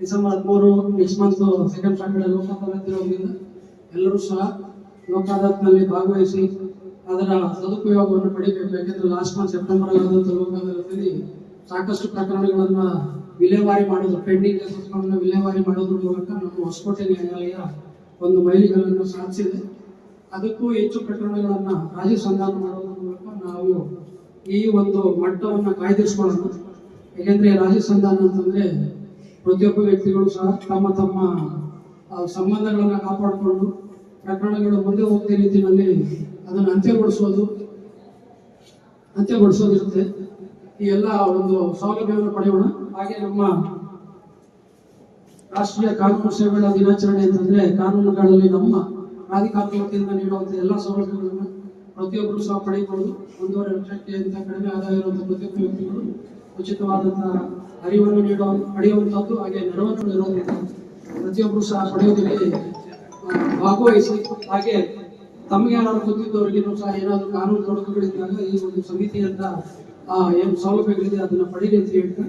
December ಹದಿಮೂರು next month second standard Lok Adalat ಇರೋದ್ರಿಂದ ಎಲ್ಲರೂ ಸಹ ಲೋಕ ಅದಾಲತ್ನಲ್ಲಿ ಭಾಗವಹಿಸಿ ಅದರ ಸದುಪಯೋಗವನ್ನು ಪಡಿಬೇಕು. ಯಾಕೆಂದ್ರೆ ಲಾಸ್ಟ್ ಮಂತ್ ಸೆಪ್ಟೆಂಬರ್ ಆದಂತ ಲೋಕ ಅದಾಲತ್ನಲ್ಲಿ ಸಾಕಷ್ಟು ಪ್ರಕರಣಗಳನ್ನ ವಿಲೇವಾರಿ ಮಾಡೋದು ಪೆಂಡಿಂಗ್ ಕೇಸಸ್ಗಳನ್ನ ವಿಲೇವಾರಿ ಮಾಡೋದ್ರ ಮೂಲಕ ನಮ್ಮ ಹೊಸಕೋಟೆ ನ್ಯಾಯಾಲಯ ಒಂದು ಮೈಲಿಗಳನ್ನು ಸಾಧಿಸಿದೆ. ಅದಕ್ಕೂ ಹೆಚ್ಚು ಪ್ರಕರಣಗಳನ್ನ ರಾಜಿ ಸಂಧಾನ ಮಾಡೋದ್ರ ಮೂಲಕ ನಾವು ಈ ಒಂದು ಮಟ್ಟವನ್ನು ಕಾಯ್ದಿರಿಸ್ಕೊಳ್ಳೋಣ. ಯಾಕೆಂದ್ರೆ ರಾಜಿ ಸಂಧಾನ ಅಂತಂದ್ರೆ ಪ್ರತಿಯೊಬ್ಬ ವ್ಯಕ್ತಿಗಳು ಸಹ ತಮ್ಮ ತಮ್ಮ ಸಂಬಂಧಗಳನ್ನು ಕಾಪಾಡಿಕೊಂಡು ಪ್ರಕರಣಗಳು ಮುಂದೆ ಹೋಗದ ರೀತಿಯಲ್ಲಿ ಅದನ್ನು ಅಂತ್ಯಗೊಳಿಸೋದು, ಅಂತ್ಯಗೊಳಿಸೋದಿರುತ್ತೆ. ಈ ಎಲ್ಲ ಒಂದು ಸೌಲಭ್ಯವನ್ನು ಪಡೆಯೋಣ. ಹಾಗೆ ನಮ್ಮ ರಾಷ್ಟ್ರೀಯ ಕಾನೂನು ಸೇವೆಗಳ ದಿನಾಚರಣೆ ಅಂತಂದ್ರೆ ಕಾನೂನುಗಳಲ್ಲಿ ನಮ್ಮ ಪ್ರಾಧಿಕಾರ ವತಿಯಿಂದ ನೀಡುವಂತಹ ಎಲ್ಲ ಸೌಲಭ್ಯಗಳನ್ನು ಪ್ರತಿಯೊಬ್ಬರು ಸಹ ಪಡೆಯಬಹುದು. ಒಂದೂವರೆ ಲಕ್ಷಕ್ಕೆ ಅಂತ ಕಡಿಮೆ ಆದಾಯ ಇರುವಂತಹ ಪ್ರತಿಯೊಬ್ಬ ವ್ಯಕ್ತಿಗಳು ಉಚಿತವಾದಂತಹ ಅರಿವನ್ನು ನೀಡುವ ಪಡೆಯುವಂತದ್ದು ಹಾಗೆ ನೆರವನ್ನು ನೀಡುವಂತ ಪ್ರತಿಯೊಬ್ಬರು ಸಹ ಪಡೆಯೋದಕ್ಕೆ ಆ, ಭಾಗವಹಿಸಿ. ಹಾಗೆ ತಮಗೆ ಏನಾದ್ರು ಗೊತ್ತಿದ್ದವರಿಗೂ ಸಹ ಏನಾದ್ರು ಕಾನೂನು ತೊಡಕುಗಳಿದ್ದಾಗ ಈ ಒಂದು ಸಮಿತಿಯಂತ ಏನು ಸೌಲಭ್ಯಗಳಿದೆ ಅದನ್ನ ಪಡೀಲಿ ಅಂತ ಹೇಳ್ತಾ